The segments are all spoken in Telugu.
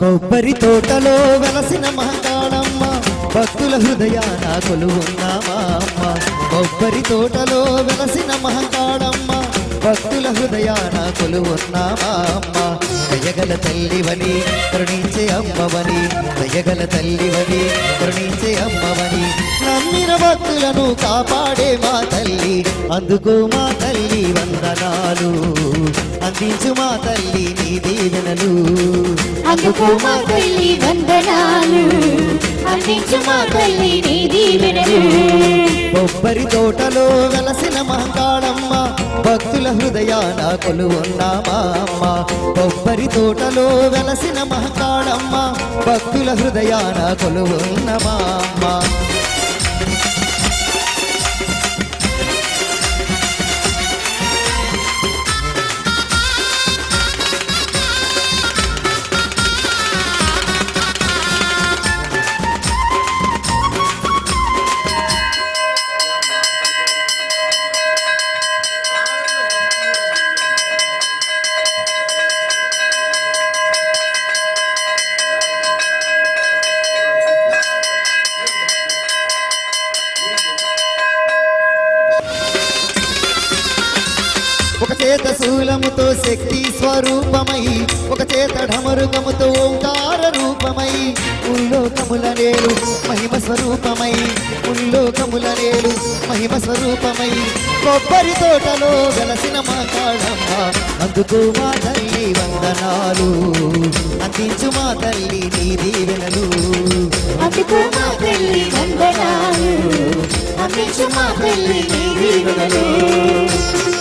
కొబ్బరి తోటలో వెలసిన మహంకాళమ్మ భక్తుల హృదయాన కొలువున్నామా అమ్మ? కొబ్బరి తోటలో వెలసిన మహంకాళమ్మ భక్తుల హృదయాన కొలువున్నామా అమ్మ? దయగల తల్లివని కరుణించే అమ్మవని దయగల తల్లివని కరుణించే అమ్మవని. నమ్మిన భక్తులను కాపాడే మా తల్లి అందుకో మా తల్లి వందనాలు. అందించు మా తల్లి నీ దీవెనలు. అందుకో మా తల్లి వందనాలు అందించు మా తల్లి నీ దీవెనలు కొబ్బరి తోటలో వెలసిన మహంకాళమ్మ భక్తుల హృదయాన కొలువున్నామా అమ్మ? కొబ్బరి తోటలో వెలసిన మహంకాళమ్మ భక్తుల హృదయాన కొలువున్నమా అమ్మ? చేత శూలముతో శక్తి స్వరూపమై ఒక చేత ఢమరుకముతో ఓంకార రూపమై ఉల్లోకముల నేలు మహిమ స్వరూపమై ఉల్లోకముల నేలు మహిమ స్వరూపమై. కొబ్బరి తోటలో గలసిన మా కాళమ్మ అందుకు మా తల్లి వందనాలు. అందించు మా తల్లి నీ దీవెనలు. అందుకు మా తల్లి వందనాలు. అందించు మా తల్లి నీ దీవెనలు.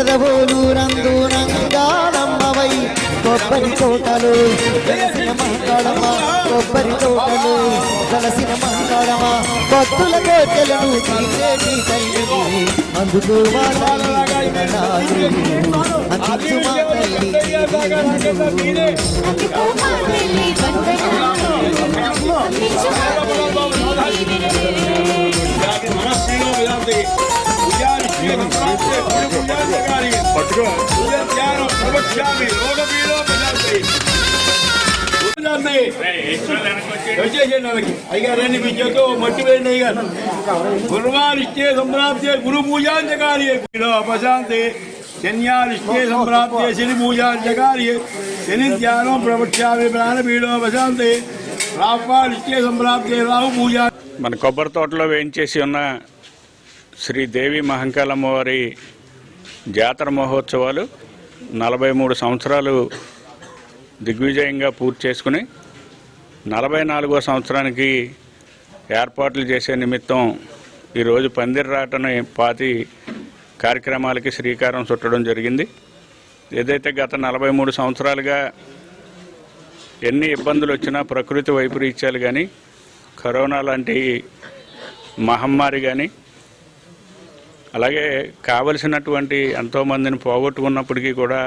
నిడదవోలు నందు కొబ్బరి తోటలు వెలసిన మహంకాళమ్మ కొబ్బరి తోటలు వెలసిన మహంకాళమ్మ భక్తుల కోటలను తీసేటి తల్లిని అందుకు అందించు మా తల్లి దీవెనలు. అందుకో మా తల్లి అయ్యారండి మీ చేతో మట్టి వేయండి అయ్యారు గురువారిష్టే సంప్రాప్తే గురు పూజాంతకార్యే అపశాంతి శన్యాలిష్టే సంప్రాప్తే శని పూజాంతకార్యే శని ధ్యానం ప్రవక్ష్యామి ప్రాణపీడోపశాంతే రాహ్వాలిష్టే సంప్రాప్తే రాహు పూజ మన కొబ్బరి తోటలో వేయించేసి ఉన్న శ్రీ దేవి మహంకాళమ్మ వారి జాతర మహోత్సవాలు నలభై మూడు సంవత్సరాలు దిగ్విజయంగా పూర్తి చేసుకుని నలభై నాలుగో సంవత్సరానికి ఏర్పాట్లు చేసే నిమిత్తం ఈరోజు పందిర్రాటని పాతి కార్యక్రమాలకి శ్రీకారం చుట్టడం జరిగింది. ఏదైతే గత నలభై మూడు సంవత్సరాలుగా ఎన్ని ఇబ్బందులు వచ్చినా ప్రకృతి వైపరీత్యాలు కానీ కరోనా లాంటి మహమ్మారి కానీ అలాగే కావలసినటువంటి ఎంతోమందిని పోగొట్టుకున్నప్పటికీ కూడా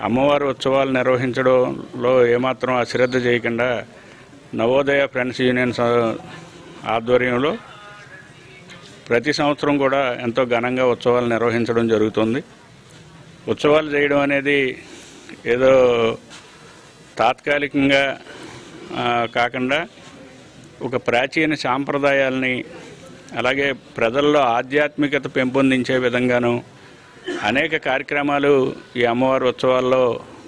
అమ్మవారి ఉత్సవాలు నిర్వహించడంలో ఏమాత్రం అశ్రద్ధ చేయకుండా నవోదయ ఫ్రెండ్స్ యూనియన్ ఆధ్వర్యంలో ప్రతి సంవత్సరం కూడా ఎంతో ఘనంగా ఉత్సవాలు నిర్వహించడం జరుగుతుంది. ఉత్సవాలు చేయడం అనేది ఏదో తాత్కాలికంగా కాకుండా ఒక ప్రాచీన సాంప్రదాయాల్ని అలాగే ప్రజల్లో ఆధ్యాత్మికత పెంపొందించే విధంగాను అనేక కార్యక్రమాలు ఈ అమ్మవారి ఉత్సవాల్లో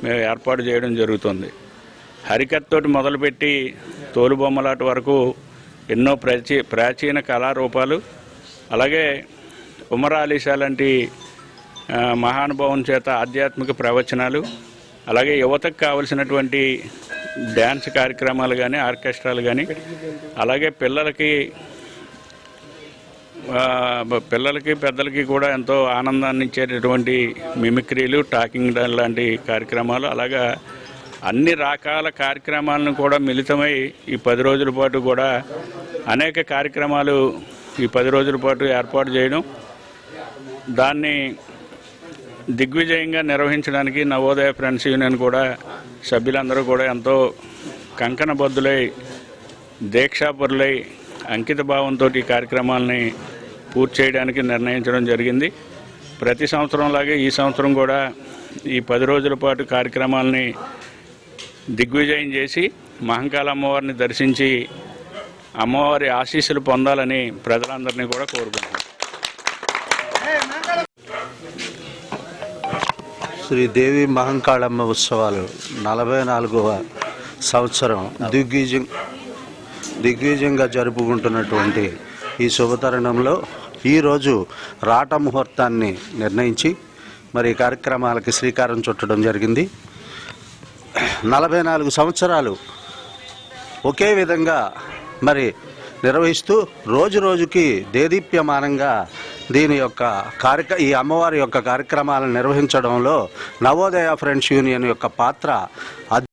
మేము ఏర్పాటు చేయడం జరుగుతుంది. హరికత్తోటి మొదలుపెట్టి తోలుబొమ్మలాట వరకు ఎన్నో ప్రాచీ ప్రాచీన కళారూపాలు అలాగే ఉమరాలీసా లాంటి మహానుభావం చేత ఆధ్యాత్మిక ప్రవచనాలు అలాగే యువతకు కావలసినటువంటి డ్యాన్స్ కార్యక్రమాలు కానీ ఆర్కెస్ట్రాలు కానీ అలాగే పిల్లలకి పిల్లలకి పెద్దలకి కూడా ఎంతో ఆనందాన్ని ఇచ్చేటటువంటి మిమిక్రీలు టాకింగ్ లాంటి కార్యక్రమాలు అలాగా అన్ని రకాల కార్యక్రమాలను కూడా మిళితమై ఈ పది రోజుల పాటు కూడా అనేక కార్యక్రమాలు ఈ పది రోజుల పాటు ఏర్పాటు చేయడం దాన్ని దిగ్విజయంగా నిర్వహించడానికి నవోదయ ఫ్రెండ్స్ యూనియన్ కూడా సభ్యులందరూ కూడా ఎంతో కంకణబద్ధులై దీక్షాపరులై అంకిత భావంతో ఈ కార్యక్రమాలని పూర్తి చేయడానికి నిర్ణయించడం జరిగింది. ప్రతి సంవత్సరంలాగే ఈ సంవత్సరం కూడా ఈ పది రోజుల పాటు కార్యక్రమాలని దిగ్విజయం చేసి మహంకాళ అమ్మవారిని దర్శించి అమ్మవారి ఆశీస్సులు పొందాలని ప్రజలందరినీ కూడా కోరుకుంటున్నాను శ్రీదేవి మహంకాళమ్మ ఉత్సవాలు నలభై నాలుగవ సంవత్సరం దిగ్విజయం దిగ్విజయంగా జరుపుకుంటున్నటువంటి ఈ శుభతరుణంలో ఈరోజు రాట ముహూర్తాన్ని నిర్ణయించి మరి కార్యక్రమాలకి శ్రీకారం చుట్టడం జరిగింది. నలభై నాలుగు సంవత్సరాలు ఒకే విధంగా మరి నిర్వహిస్తూ రోజు రోజుకి దేదీప్యమానంగా దీని యొక్క కార్యక్ర ఈ అమ్మవారి యొక్క కార్యక్రమాలను నిర్వహించడంలో నవోదయ ఫ్రెండ్స్ యూనియన్ యొక్క పాత్ర